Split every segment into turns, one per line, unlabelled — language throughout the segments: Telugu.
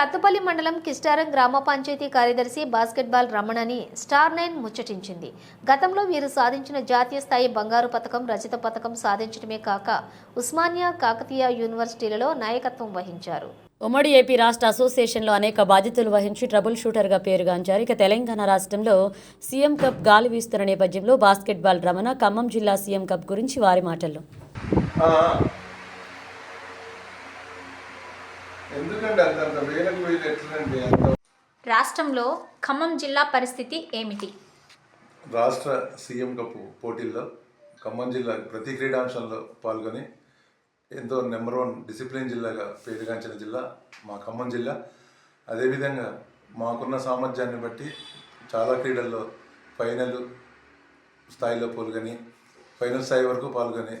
సత్తుపల్లి మండలం కిస్టారం గ్రామ పంచాయతీ కార్యదర్శి బాస్కెట్బాల్ రమణని స్టార్ నైన్ ముచ్చటించింది. గతంలో వీరు సాధించిన జాతీయ స్థాయి బంగారు పథకం రజత పథకం సాధించడమే కాక ఉస్మానియా కాకతీయ యూనివర్సిటీలలో నాయకత్వం వహించారు.
ఉమ్మడి ఏపీ రాష్ట్ర అసోసియేషన్లో అనేక బాధ్యతలు వహించి ట్రబుల్ షూటర్గా పేరుగాంచారు ఇక తెలంగాణ రాష్ట్రంలో సీఎం కప్ గాలి వీస్తున్న నేపథ్యంలో బాస్కెట్బాల్ రమణ ఖమ్మం జిల్లా సీఎం కప్ గురించి వారి మాటల్లో
ఆ. ఎందుకండి అంత అంత వేలకు వేలు ఎట్లండి అంత?
రాష్ట్రంలో ఖమ్మం జిల్లా పరిస్థితి ఏమిటి?
రాష్ట్ర సీఎం కప్ పోటీల్లో ఖమ్మం జిల్లా ప్రతి క్రీడాంశంలో పాల్గొని ఎంతో నెంబర్ వన్ డిసిప్లిన్ జిల్లాగా పేరుగాంచిన జిల్లా మా ఖమ్మం జిల్లా. అదేవిధంగా మాకున్న సామర్థ్యాన్ని బట్టి చాలా క్రీడల్లో ఫైనల్ స్థాయిలో పాల్గొని ఫైనల్ స్థాయి వరకు పాల్గొని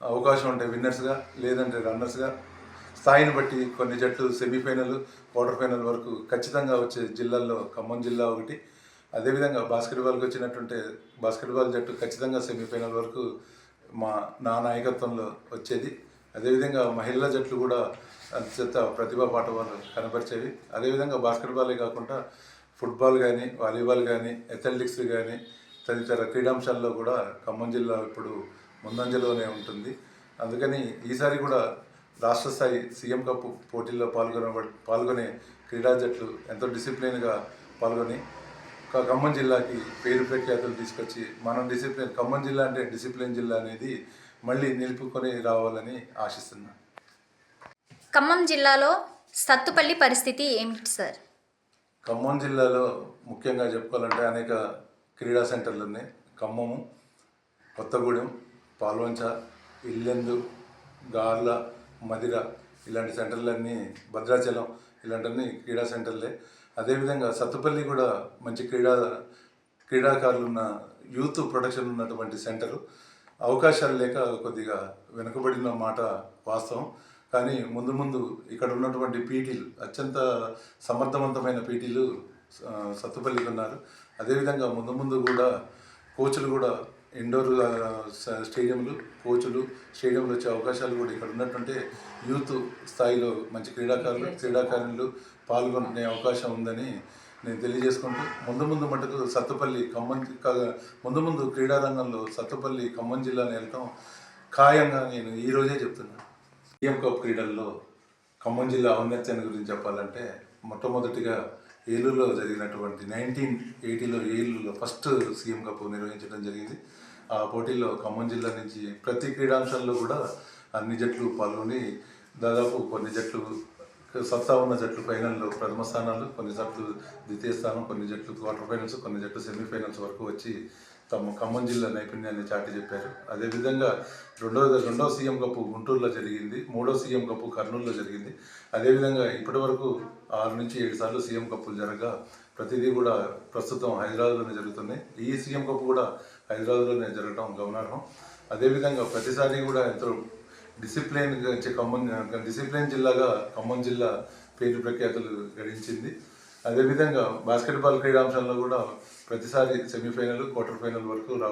అవకాశం ఉంటే విన్నర్స్గా లేదంటే రన్నర్స్గా స్థాయిని బట్టి కొన్ని జట్లు సెమీఫైనల్ క్వార్టర్ ఫైనల్ వరకు ఖచ్చితంగా వచ్చే జిల్లాల్లో ఖమ్మం జిల్లా ఒకటి. అదేవిధంగా బాస్కెట్బాల్కి వచ్చినట్టుంటే బాస్కెట్బాల్ జట్టు ఖచ్చితంగా సెమీఫైనల్ వరకు మా నా నాయకత్వంలో వచ్చేది. అదేవిధంగా మహిళల జట్లు కూడా అత్యంత ప్రతిభా పాఠవాలు కనపరిచేవి. అదేవిధంగా బాస్కెట్బాలే కాకుండా ఫుట్బాల్ కానీ వాలీబాల్ కానీ అథ్లెటిక్స్ కానీ తదితర క్రీడాంశాల్లో కూడా ఖమ్మం జిల్లా ఇప్పుడు ముందంజలోనే ఉంటుంది. అందుకని ఈసారి కూడా రాష్ట్ర స్థాయి సీఎం కప్ పోటీల్లో పాల్గొన పాల్గొనే క్రీడా జట్లు ఎంతో డిసిప్లిన్గా పాల్గొని ఖమ్మం జిల్లాకి పేరు ప్రఖ్యాతులు తీసుకొచ్చి మనం డిసిప్లిన్ ఖమ్మం జిల్లా అంటే డిసిప్లిన్ జిల్లా అనేది మళ్ళీ నిలుపుకొని రావాలని ఆశిస్తున్నాను
ఖమ్మం జిల్లాలో సత్తుపల్లి పరిస్థితి ఏమిటి సార్?
ఖమ్మం జిల్లాలో ముఖ్యంగా చెప్పుకోవాలంటే అనేక క్రీడా సెంటర్లు ఉన్నాయి. ఖమ్మము కొత్తగూడెం పాల్వంచ ఇల్లెందు గార్ల మదిర ఇలాంటి సెంటర్లన్నీ భద్రాచలం ఇలాంటివన్నీ క్రీడా సెంటర్లే. అదేవిధంగా సత్తుపల్లి కూడా మంచి క్రీడా క్రీడాకారులు ఉన్న యూత్ ప్రొడక్షన్ ఉన్నటువంటి సెంటరు. అవకాశాలు లేక కొద్దిగా వెనుకబడిన మాట వాస్తవం. కానీ ముందు ముందు ఇక్కడ ఉన్నటువంటి పీటీలు అత్యంత సమర్థవంతమైన పీటీలు సత్తుపల్లికి ఉన్నారు అదేవిధంగా ముందు ముందు కూడా కోచ్లు కూడా ఇండోర్ స్టేడియంలు కోచ్లు స్టేడియంలు వచ్చే అవకాశాలు కూడా ఇక్కడ ఉన్నటువంటి యూత్ స్థాయిలో మంచి క్రీడాకారులు క్రీడాకారులు పాల్గొనే అవకాశం ఉందని నేను తెలియజేసుకుంటూ ముందు ముందు మటుకు సత్తుపల్లి ఖమ్మం ముందు ముందు క్రీడా రంగంలో సత్తుపల్లి ఖమ్మం జిల్లాని వెళ్ళటం ఖాయంగా నేను ఈ రోజే చెప్తున్నాను. సీఎం కప్ క్రీడల్లో ఖమ్మం జిల్లా ఔన్నత్యాన్ని గురించి చెప్పాలంటే మొట్టమొదటిగా ఏలూరులో జరిగినటువంటి నైన్టీన్ ఎయిటీలో ఏలూరులో ఫస్ట్ సీఎం కప్ నిర్వహించడం జరిగింది. ఆ పోటీల్లో ఖమ్మం జిల్లా నుంచి ప్రతి క్రీడాంశంలో కూడా అన్ని జట్లు పాల్గొని దాదాపు కొన్ని జట్లు సత్తా ఉన్న జట్లు ఫైనల్లో ప్రథమ స్థానాలు కొన్ని జట్లు ద్వితీయ స్థానం కొన్ని జట్లు క్వార్టర్ ఫైనల్స్ కొన్ని జట్లు సెమీఫైనల్స్ వరకు వచ్చి తమ ఖమ్మం జిల్లా నైపుణ్యాన్ని చాటి చెప్పారు. అదేవిధంగా రెండో రెండో సీఎం కప్పు గుంటూరులో జరిగింది మూడో సీఎం కప్పు కర్నూలులో జరిగింది. అదేవిధంగా ఇప్పటి వరకు ఆరు నుంచి ఏడు సార్లు సీఎం కప్పులు జరగగా ప్రతిదీ కూడా ప్రస్తుతం హైదరాబాద్లోనే జరుగుతున్నాయి. ఈ సీఎం కప్పు కూడా హైదరాబాద్లోనే జరగడం గమనార్హం. అదేవిధంగా ప్రతిసారి కూడా ఎంతో డిసిప్లిన్ ఖమ్మం డిసిప్లిన్ జిల్లాగా ఖమ్మం జిల్లా పేరు ప్రఖ్యాతులు గడించింది. అదేవిధంగా బాస్కెట్బాల్ క్రీడాంశంలో కూడా ప్రతిసారి సెమీఫైనల్ క్వార్టర్ ఫైనల్ వరకు రావడం